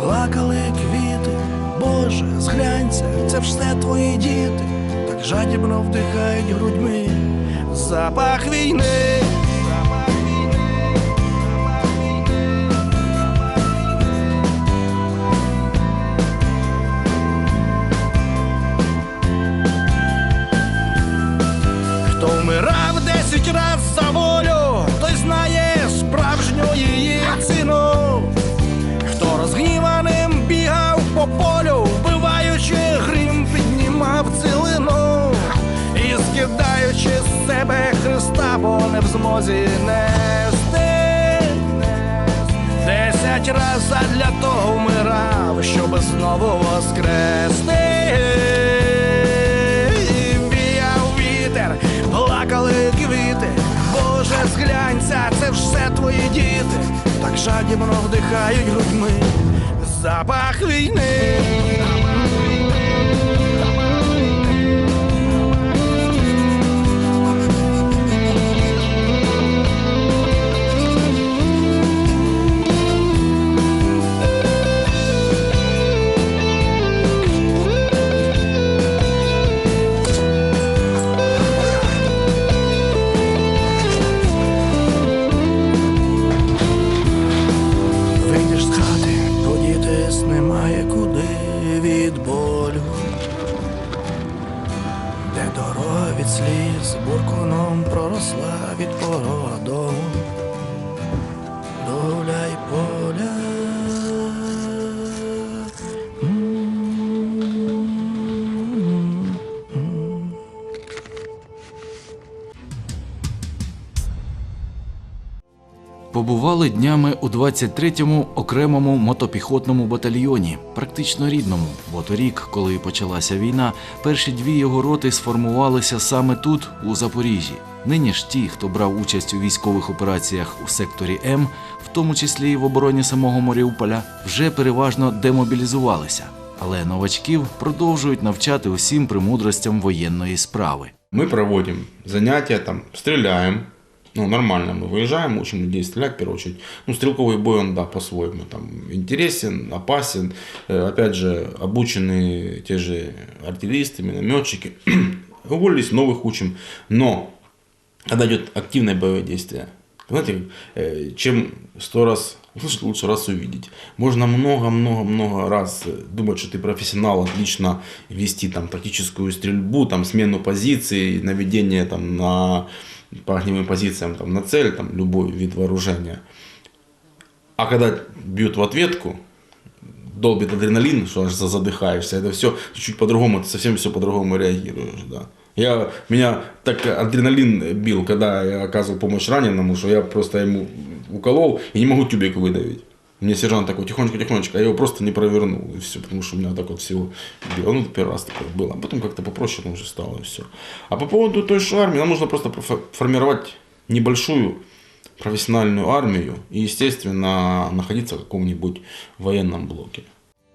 плакали квіти. Боже, зглянься, це все твої діти, так жадібно вдихають грудьми запах війни. В змозі нести. Десять раз для того вмирав, щоб знову воскрести. Віяв вітер, плакали квіти. Боже, зглянься, це все твої діти. Так жадібно вдихають грудьми запах війни. adorno Побували днями у 23-му окремому мотопіхотному батальйоні, практично рідному, бо торік, коли почалася війна, перші дві його роти сформувалися саме тут, у Запоріжжі. Нині ж ті, хто брав участь у військових операціях у секторі М, в тому числі і в обороні самого Маріуполя, вже переважно демобілізувалися. Але новачків продовжують навчати усім премудростям воєнної справи. Мы проводим занятия, там, стреляем. Ну, нормально мы выезжаем, учим людей стрелять, в первую очередь. Ну, стрелковый бой, он, да, по-своему, там, интересен, опасен. Э, Опять же, обучены те же артиллеристы, минометчики. Уволились, новых учим. Но, когда идет активное боевое действие, знаете, э, чем сто раз услышать, лучше раз увидеть. Можно много-много-много раз э, думать, что ты профессионал, отлично вести там тактическую стрельбу, там смену позиций, наведение там на по огневым позициям там, на цель, там, любой вид вооружения. А когда бьют в ответку, долбит адреналин, что аж задыхаешься, это все чуть-чуть по-другому, ты совсем все по-другому реагируешь, да. Я, меня так адреналин бил, когда я оказывал помощь раненому, что я просто ему уколол и не могу тюбик выдавить. Мне сержант такой, тихонечко-тихонечко, я его просто не провернул, и все, потому что у меня так вот всего било. Ну, первый раз такое было, а потом как-то попроще уже стало, и все. А по поводу той же армии, нам нужно просто формировать небольшую профессиональную армию и, естественно, находиться в каком-нибудь военном блоке.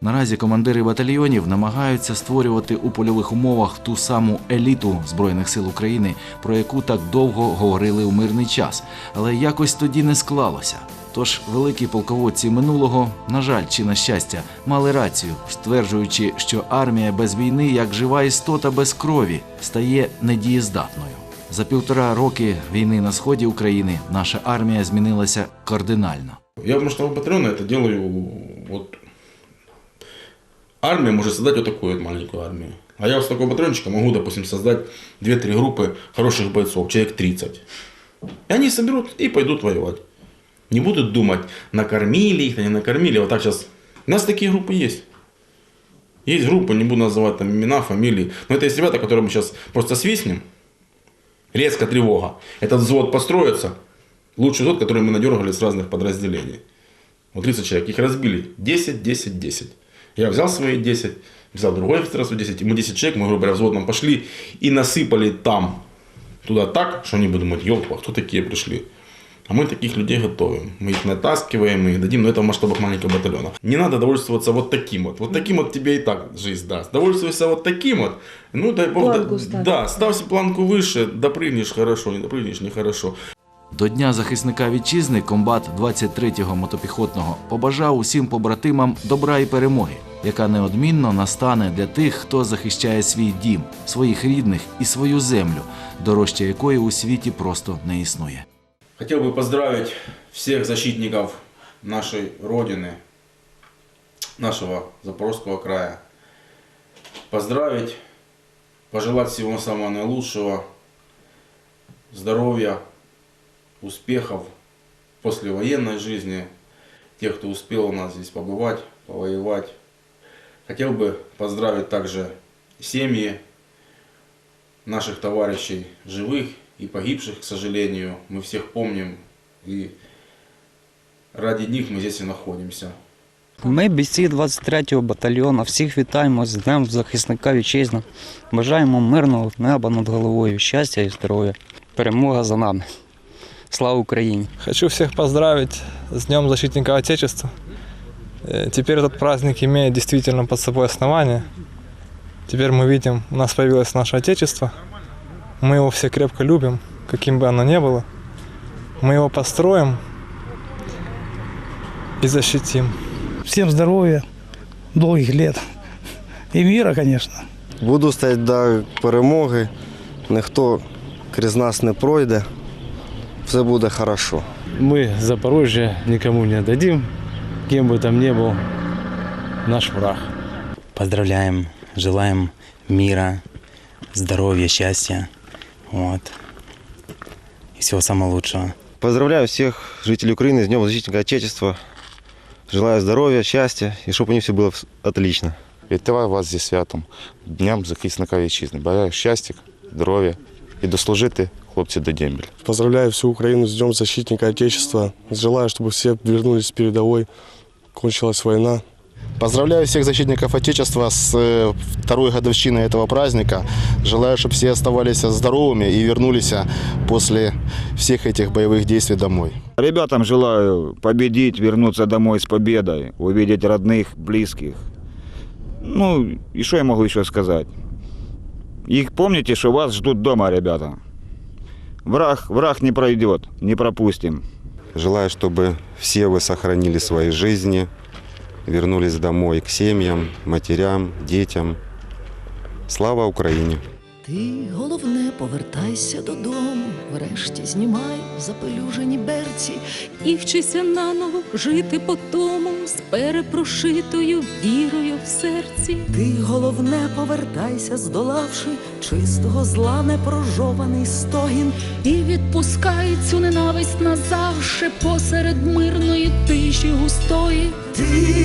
Наразі командири батальйонів намагаються створювати у польових умовах ту саму еліту Збройних сил України, про яку так довго говорили у мирний час, але якось тоді не склалося. Тож великі полководці минулого, на жаль, чи на щастя, мали рацію, стверджуючи, що армія без війни, як жива істота без крові, стає недієздатною. За півтора роки війни на сході України наша армія змінилася кардинально. Я в штаба батальона это делаю вот армия может создать вот такую вот маленькую. А я с такого батальончика могу, допустим, создать 2-3 группы хороших бойцов, человек 30. И они соберут и пойдут воевать. Не будут думать, накормили их, не накормили. Вот так сейчас. У нас такие группы есть. Есть группы, не буду называть там имена, фамилии. Но это есть ребята, которые мы сейчас просто свистнем. Резко тревога. Этот взвод построится. Лучший тот, который мы надергали с разных подразделений. Вот 30 человек. Их разбили. 10, 10, 10. Я взял свои 10, взял другой офицер свои 10, и мы 10 человек, мы, грубо говоря, взводом пошли и насыпали там, туда так, что они будут думать, елка, кто такие пришли? А мы таких людей готовим. Мы их натаскиваем, мы их дадим, но это в масштабах маленького батальона. Не надо довольствоваться вот таким вот. Вот таким вот тебе и так жизнь даст. Довольствуйся вот таким вот. Ну, дай бог, Планку да, ставь. да, ставь себе планку выше, допрыгнешь хорошо, не допрыгнешь нехорошо. До Дня захисника вітчизни комбат 23-го мотопіхотного побажав усім побратимам добра і перемоги, яка неодмінно настане для тих, хто захищає свій дім, своїх рідних і свою землю, дорожча якої у світі просто не існує. Хотел бы поздравить всех защитников нашей Родины, нашего Запорожского края. Поздравить, пожелать всего самого наилучшего, здоровья, успехов в послевоенной жизни, тех, кто успел у нас здесь побывать, повоевать. Хотел бы поздравить также семьи наших товарищей живых и погибших, к сожалению. Мы всех помним и ради них мы здесь и находимся. Ми, бійці 23-го батальйону, всіх вітаємо з Днем захисника вітчизни. Бажаємо мирного неба над головою, щастя і здоров'я. Перемога за нами. Слава Україні! Хочу всех поздравить с Днем Защитника Отечества. Э, Теперь этот праздник имеет действительно под собой основание. Теперь мы видим, у нас появилось наше Отечество. мы его все крепко любим, каким бы оно ни было. Мы его построим и защитим. Всем здоровья, долгих лет и мира, конечно. Буду стояти до перемоги. Ніхто крізь нас не пройде. Все буде хорошо. Мы Запорожье никому не отдадим, кем бы там ни был наш враг. Поздравляем, желаем мира, здоровья, счастья. Вот. И всего самого лучшего. Поздравляю всіх жителей України з Днем Защитника Отечества. Желаю здоров'я, щастя і щоб у них все було отлично. Вітаю вас зі святом, Днем захисника вітчизни. Бажаю щастя, здоров'я і дослужити хлопці до дембеля. Поздравляю всю Украину с Днем Защитника Отечества. Желаю, чтобы все вернулись с передовой. Кончилась война. Поздравляю всех защитников Отечества с э, второй годовщиной этого праздника. Желаю, чтобы все оставались здоровыми и вернулись после всех этих боевых действий домой. Ребятам желаю победить, вернуться домой с победой, увидеть родных, близких. Ну, и что я могу еще сказать? Их помните, что вас ждут дома, ребята. Враг, враг не пройдет, не пропустим. Желаю, чтобы все вы сохранили свои жизни, вернулись домой к семьям, матерям, детям. Слава Україні! Ти головне повертайся додому, врешті знімай запелюжені берці і вчися наново жити по тому з перепрошитою вірою в серці. Ти головне повертайся, здолавши чистого зла непрожований стогін, і відпускай цю ненависть назавше посеред мирної тиші густої. Ти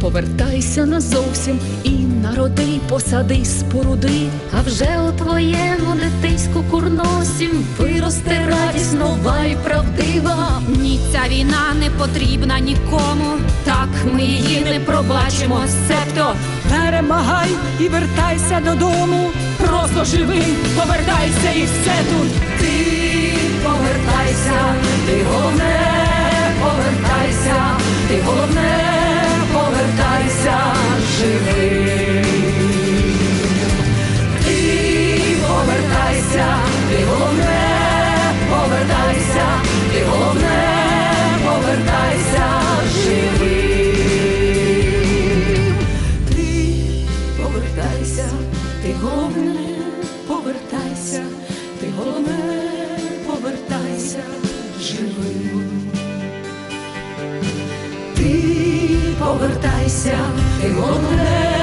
Повертайся назовсім і народи, посади, споруди. А вже у твоєму дитиську курносім виросте радість нова і правдива. Ні, ця війна не потрібна нікому. Так ми її не пробачимо. Себто перемагай і вертайся додому. Просто живи, повертайся і все тут. Повертайся, ти головне,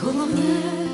頃ね